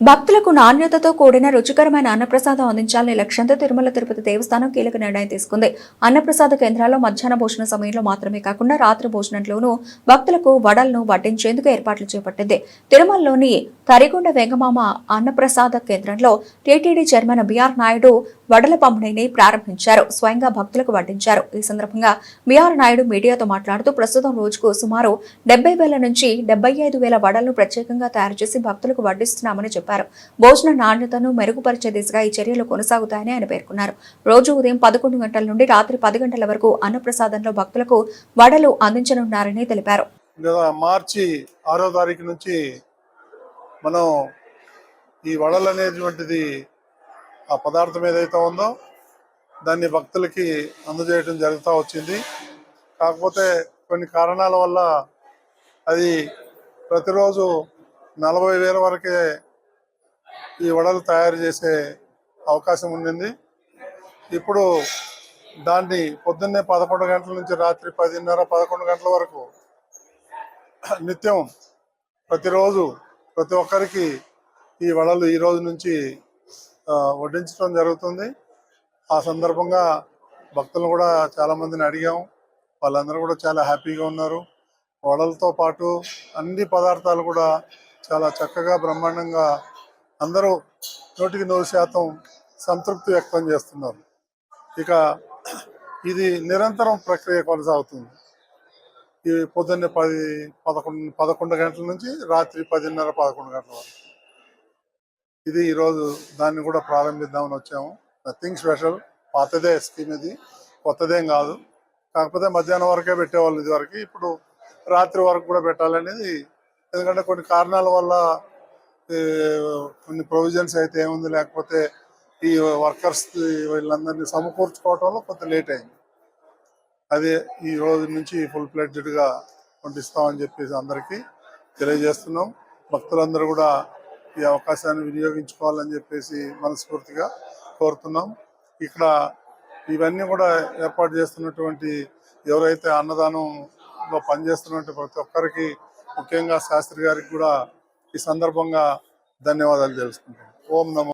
భక్తులకు నాణ్యతతో కూడిన రుచికరమైన అన్నప్రసాదం అందించాలనే లక్ష్యంతో తిరుమల తిరుపతి దేవస్థానం కీలక నిర్ణయం తీసుకుంది. అన్నప్రసాద కేంద్రాల్లో మధ్యాహ్న భోజన సమయంలో మాత్రమే కాకుండా రాత్రి భోజనంలోనూ భక్తులకు వడలను వడ్డించేందుకు ఏర్పాట్లు చేపట్టింది. తిరుమలలోని కరిగొండ వెంగమామ అన్నప్రసాద కేంద్రంలో టీటీడీ చైర్మన్ బిఆర్ నాయుడు వడల పంపిణీని ప్రారంభించారు. స్వయంగా భక్తులకు వడ్డించారు. ఈ సందర్భంగా బిఆర్ నాయుడు మీడియాతో మాట్లాడుతూ ప్రస్తుతం రోజుకు సుమారు డెబ్బై వేల నుంచి డెబ్బై ఐదు వేల వడలను ప్రత్యేకంగా తయారు చేసి భక్తులకు వడ్డిస్తున్నామని చెప్పారు. భోజన నాణ్యతను మెరుగుపరిచే దిశగా ఈ చర్యలు కొనసాగుతాయని ఆయన పేర్కొన్నారు. రోజు ఉదయం పదకొండు గంటల నుండి రాత్రి పది గంటల వరకు అన్నప్రసాదంలో భక్తులకు వడలు అందించనున్నారని తెలిపారు. మార్చి ఆరో తారీఖు నుంచి మనం ఈ వడలు అనేటువంటిది ఆ పదార్థం ఏదైతే ఉందో దాన్ని భక్తులకి అందజేయడం జరుగుతూ వచ్చింది. కాకపోతే కొన్ని కారణాల వల్ల అది ప్రతిరోజు నలభై వేల వరకే ఈ వడలు తయారు చేసే అవకాశం ఉండింది. ఇప్పుడు దాన్ని పొద్దున్నే పదకొండు గంటల నుంచి రాత్రి పదిన్నర పదకొండు గంటల వరకు నిత్యం ప్రతిరోజు ప్రతి ఒక్కరికి ఈ వడలు ఈ రోజు నుంచి వడ్డించడం జరుగుతుంది. ఆ సందర్భంగా భక్తులను కూడా చాలామందిని అడిగాము అడిగాం. వాళ్ళందరూ కూడా చాలా హ్యాపీగా ఉన్నారు. వడలతో పాటు అన్ని పదార్థాలు కూడా చాలా చక్కగా బ్రహ్మాండంగా అందరూ నూటికి నూరు శాతం సంతృప్తి వ్యక్తం చేస్తున్నారు. ఇక ఇది నిరంతరం ప్రక్రియ కొనసాగుతుంది. ఈ పొద్దున్నే పది పదకొండు పదకొండు గంటల నుంచి రాత్రి పదిన్నర పదకొండు గంటల వరకు. ఇది ఈరోజు దాన్ని కూడా ప్రారంభిద్దామని వచ్చాము. నథింగ్ స్పెషల్ పాతదే స్కీమ్ ఇది. కొత్తదేం కాదు. కాకపోతే మధ్యాహ్నం వరకే పెట్టేవాళ్ళు ఇది వరకు ఇప్పుడు రాత్రి వరకు కూడా పెట్టాలనేది ఎందుకంటే కొన్ని కారణాల వల్ల కొన్ని ప్రొవిజన్స్ అయితే ఏముంది లేకపోతే ఈ వర్కర్స్ వీళ్ళందరినీ సమకూర్చుకోవటంలో కొంత లేట్ అయింది. అదే ఈ రోజు నుంచి ఫుల్ ఫ్లెడ్జ్డ్ పంపిస్తామని చెప్పేసి అందరికీ తెలియజేస్తున్నాం. భక్తులందరూ కూడా ఈ అవకాశాన్ని వినియోగించుకోవాలని చెప్పేసి మనస్ఫూర్తిగా కోరుతున్నాం. ఇక్కడ ఇవన్నీ కూడా ఏర్పాటు చేస్తున్నటువంటి ఎవరైతే అన్నదానంలో పనిచేస్తున్నటువంటి ప్రతి ఒక్కరికి ముఖ్యంగా శాస్త్రి గారికి కూడా ఈ సందర్భంగా ధన్యవాదాలు తెలుసుకుంటాం ఓం నమో